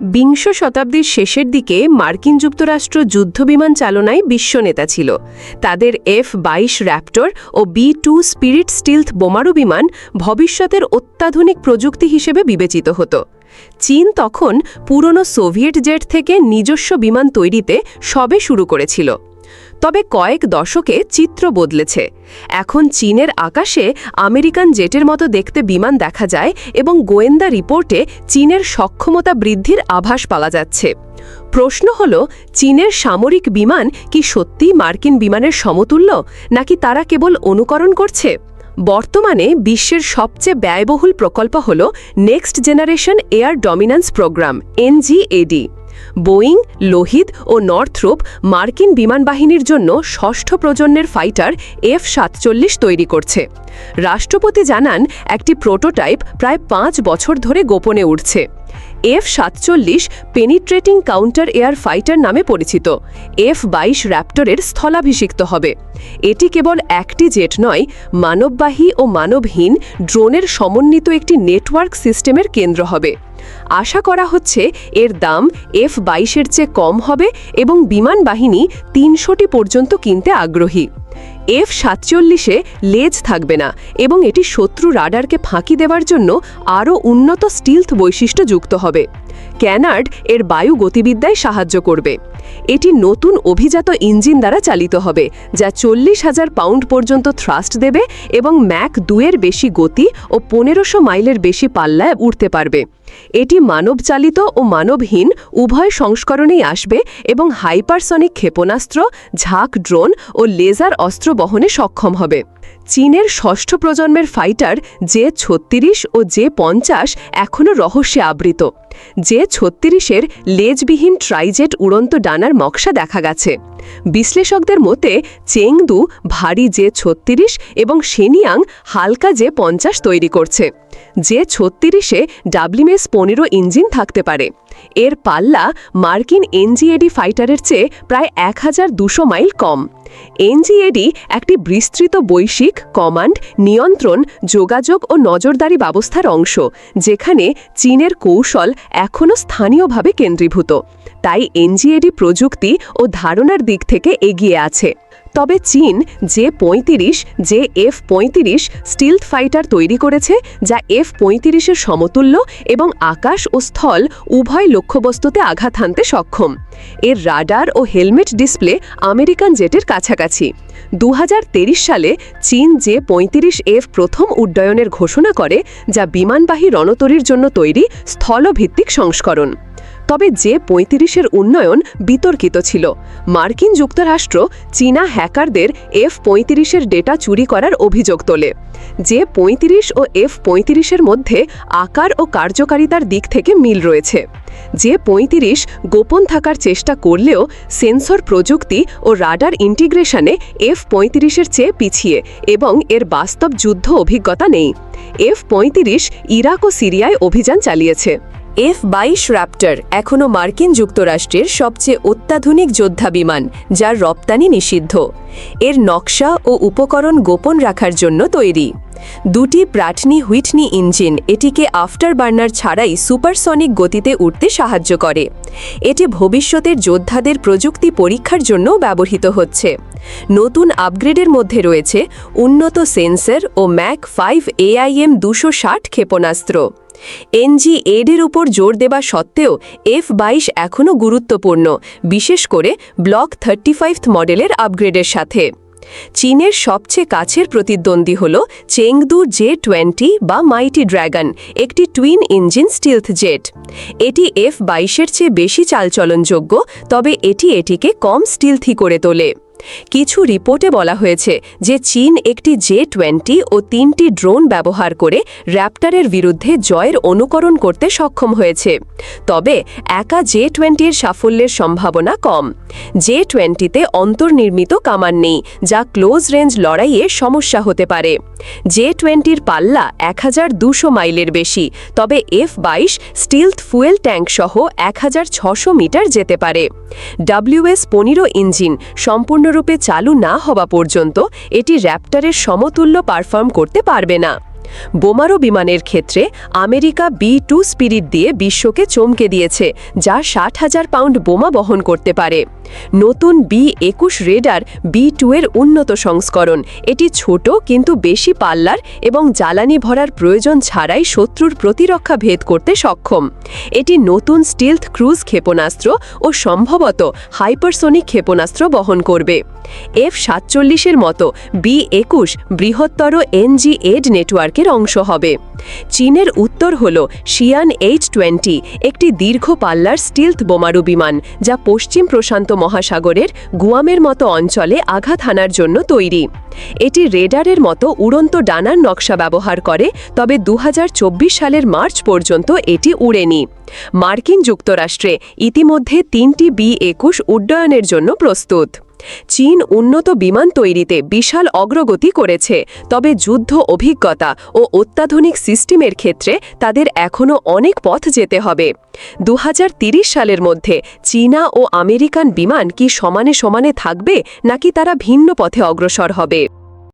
বিংশ শতাব্দীর শেষের দিকে মার্কিন যুক্তরাষ্ট্র যুদ্ধ বিমান চালনায় বিশ্বনেতা ছিল। তাদের এফ বাইশ র্যাপ্টর ও বি টু স্পিরিট স্টিলথ বোমারু বিমান ভবিষ্যতের অত্যাধুনিক প্রযুক্তি হিসেবে বিবেচিত হতো। চীন তখন পুরনো সোভিয়েট জেট থেকে নিজস্ব বিমান তৈরিতে সবে শুরু করেছিল। তবে কয়েক দশকে চিত্র বদলেছে। এখন চীনের আকাশে আমেরিকান জেটের মতো দেখতে বিমান দেখা যায় এবং গোয়েন্দা রিপোর্টে চীনের সক্ষমতা বৃদ্ধির আভাস পাওয়া যাচ্ছে। প্রশ্ন হল, চীনের সামরিক বিমান কি সত্যিই মার্কিন বিমানের সমতুল্য, নাকি তারা কেবল অনুকরণ করছে? বর্তমানে বিশ্বের সবচেয়ে ব্যয়বহুল প্রকল্প হল next generation air dominance program NGAD Boeing, Lockheed ও নর্থরোপ মার্কিন বিমান বাহিনীর জন্য ষষ্ঠ প্রজন্মের ফাইটার এফ সাতচল্লিশ তৈরি করছে। রাষ্ট্রপতি জানান, একটি প্রোটোটাইপ প্রায় পাঁচ বছর ধরে গোপনে উঠছে। এফ সাতচল্লিশ পেনিট্রেটিং কাউন্টার এয়ার ফাইটার নামে পরিচিত। এফ বাইশ র্যাপ্টরের স্থলাভিষিক্ত হবে। এটি কেবল একটি জেট নয়, মানববাহী ও মানবহীন ড্রোনের সমন্বিত একটি নেটওয়ার্ক সিস্টেমের কেন্দ্র হবে। আশা করা হচ্ছে এর দাম এফ বাইশের চেয়ে কম হবে এবং বিমান বাহিনী তিনশোটি পর্যন্ত কিনতে আগ্রহী। এফ সাতচল্লিশে লেজ থাকবে না এবং এটি শত্রু রাডারকে ফাঁকি দেওয়ার জন্য আরও উন্নত স্টিলথ বৈশিষ্ট্য যুক্ত হবে। ক্যানার্ড এর বায়ু গতিবিদ্যায় সাহায্য করবে। এটি নতুন অভিজাত ইঞ্জিন দ্বারা চালিত হবে, যা চল্লিশ হাজার পাউন্ড পর্যন্ত থ্রাস্ট দেবে এবং ম্যাক দুয়ের বেশি গতি ও পনেরোশো মাইলের বেশি পাল্লায় উঠতে পারবে। এটি মানবচালিত ও মানবহীন উভয় সংস্করণেই আসবে এবং হাইপারসনিক ক্ষেপণাস্ত্র, ঝাঁক, ড্রোন ও লেজার অস্ত্র বহনে সক্ষম হবে। চীনের ষষ্ঠ প্রজন্মের ফাইটার জে ছত্রিশ ও জে পঞ্চাশ এখনও রহস্যে আবৃত। জে ছত্রিশের লেজবিহীন ট্রাইজেট উড়ন্ত ডানার নকশা দেখা গেছে। বিশ্লেষকদের মতে, চেংদু ভারী জে ছত্রিশ এবং সেনিয়াং হালকা জে পঞ্চাশ তৈরি করছে। যে ছত্রিশে ডাব্লিউএস পনেরো ইঞ্জিন থাকতে পারে। এর পাল্লা মার্কিন এনজিএডি ফাইটারের চেয়ে প্রায় এক মাইল কম। এনজিএডি একটি বিস্তৃত বৈশ্বিক কমান্ড, নিয়ন্ত্রণ, যোগাযোগ ও নজরদারি ব্যবস্থার অংশ, যেখানে চীনের কৌশল এখনও স্থানীয়ভাবে কেন্দ্রীভূত। তাই এনজিএডি প্রযুক্তি ও ধারণার দিক থেকে এগিয়ে আছে। তবে চীন যে পঁয়ত্রিশ, যে এফ পঁয়ত্রিশ স্টিলথ ফাইটার তৈরি করেছে, যা এফ পঁয়ত্রিশের সমতুল্য এবং আকাশ ও স্থল উভয় লক্ষ্যবস্তুতে আঘাত হানতে সক্ষম। এর রাডার ও হেলমেট ডিসপ্লে আমেরিকান জেটের কাছাকাছি। দু হাজার তেইশ সালে চীন যে পঁয়ত্রিশ এফ প্রথম উড্ডয়নের ঘোষণা করে, যা বিমানবাহী রণতরীর জন্য তৈরি স্থলভিত্তিক সংস্করণ। তবে যে পঁয়ত্রিশের উন্নয়ন বিতর্কিত ছিল। মার্কিন যুক্তরাষ্ট্র চীনা হ্যাকারদের এফ পঁয়ত্রিশের ডেটা চুরি করার অভিযোগ তোলে। যে পঁয়ত্রিশ ও এফ পঁয়ত্রিশের মধ্যে আকার ও কার্যকারিতার দিক থেকে মিল রয়েছে। যে পঁয়ত্রিশ গোপন থাকার চেষ্টা করলেও সেন্সর প্রযুক্তি ও রাডার ইন্টিগ্রেশনে এফ পঁয়ত্রিশের চেয়ে পিছিয়ে এবং এর বাস্তব যুদ্ধ অভিজ্ঞতা নেই। এফ পঁয়ত্রিশ ইরাক ও সিরিয়ায় অভিযান চালিয়েছে। এফ বাইশ র্যাপ্টার এখনও মার্কিন যুক্তরাষ্ট্রের সবচেয়ে অত্যাধুনিক যোদ্ধা বিমান, যার রপ্তানি নিষিদ্ধ। এর নকশা ও উপকরণ গোপন রাখার জন্য তৈরি। দুটি প্রাটনি হুইটনি ইঞ্জিন এটিকে আফটার বার্নার ছাড়াই সুপারসনিক গতিতে উঠতে সাহায্য করে। এটি ভবিষ্যতের যোদ্ধাদের প্রযুক্তি পরীক্ষার জন্যও ব্যবহৃত হচ্ছে। নতুন আপগ্রেডের মধ্যে রয়েছে উন্নত সেন্সর ও ম্যাক ফাইভ এআইএম দুশো ষাট ক্ষেপণাস্ত্র। এনজি এডের উপর জোর দেওয়া সত্ত্বেও এফ বাইশ এখনও গুরুত্বপূর্ণ, বিশেষ করে ব্লক থার্টি মডেলের আপগ্রেডের সাথে। চীনের সবচেয়ে কাছের প্রতিদ্বন্দ্বী হল চেংদু জে টোয়েন্টি বা মাইটি ড্র্যাগন একটি টুইন ইঞ্জিন স্টিলথ জেট। এটি এফ বাইশের চেয়ে বেশি চালচলনযোগ্য, তবে এটি এটিকে কম স্টিলথি করে তোলে। কিছু রিপোর্টে বলা হয়েছে যে চীন একটি জে টোয়েন্টি ও তিনটি ড্রোন ব্যবহার করে র্যাপ্টারের বিরুদ্ধে জয়ের অনুকরণ করতে সক্ষম হয়েছে। তবে একা জে টোয়েন্টির সাফল্যের সম্ভাবনা কম। জে টোয়েন্টিতে অন্তর্নির্মিত কামান নেই, যা ক্লোজ রেঞ্জ লড়াইয়ে সমস্যা হতে পারে। জে টোয়েন্টির পাল্লা এক মাইলের বেশি, তবে এফ বাইশ স্টিলথ ফুয়েল ট্যাঙ্ক সহ এক মিটার যেতে পারে। ডাব্লিউএস পনেরো ইঞ্জিন সম্পূর্ণরূপে চালু না হওয়া পর্যন্ত এটি র্যাপ্টারের সমতুল্য পারফর্ম করতে পারবে না। বোমারো বিমানের ক্ষেত্রে আমেরিকা বি টু স্পিরিট দিয়ে বিশ্বকে চমকে দিয়েছে, যা ষাট হাজার পাউন্ড বোমা বহন করতে পারে। নতুন বি একুশ রেডার বি টু এর উন্নত সংস্করণ। এটি ছোট কিন্তু বেশি পাল্লার এবং জ্বালানি ভরার প্রয়োজন ছাড়াই শত্রুর প্রতিরক্ষা ভেদ করতে সক্ষম। এটি নতুন স্টিলথ ক্রুজ ক্ষেপণাস্ত্র ও সম্ভবত হাইপারসোনিক ক্ষেপণাস্ত্র বহন করবে। এফ সাতচল্লিশের মতো বি একুশ বৃহত্তর এনজি এড নেটওয়ার্কের অংশ হবে। চীনের উত্তর হল শিয়ান এইচ টোয়েন্টি একটি দীর্ঘ পাল্লার স্টিলথ বোমারু বিমান, যা পশ্চিম প্রশান্ত মহাসাগরের গুয়ামের মতো অঞ্চলে আঘাত হানার জন্য তৈরি। এটি রেডারের মতো উড়ন্ত ডানার নকশা ব্যবহার করে, তবে দু হাজার চব্বিশ সালের মার্চ পর্যন্ত এটি উড়েনি। মার্কিন যুক্তরাষ্ট্রে ইতিমধ্যে তিনটি বি একুশ উড্ডয়নের জন্য প্রস্তুত। চীন উন্নত বিমান তৈরিতে বিশাল অগ্রগতি করেছে, তবে যুদ্ধ অভিজ্ঞতা ও অত্যাধুনিক সিস্টেমের ক্ষেত্রে তাদের এখনও অনেক পথ যেতে হবে। দু সালের মধ্যে চীনা ও আমেরিকান বিমান কি সমানে সমানে থাকবে নাকি তারা ভিন্ন পথে অগ্রসর হবে?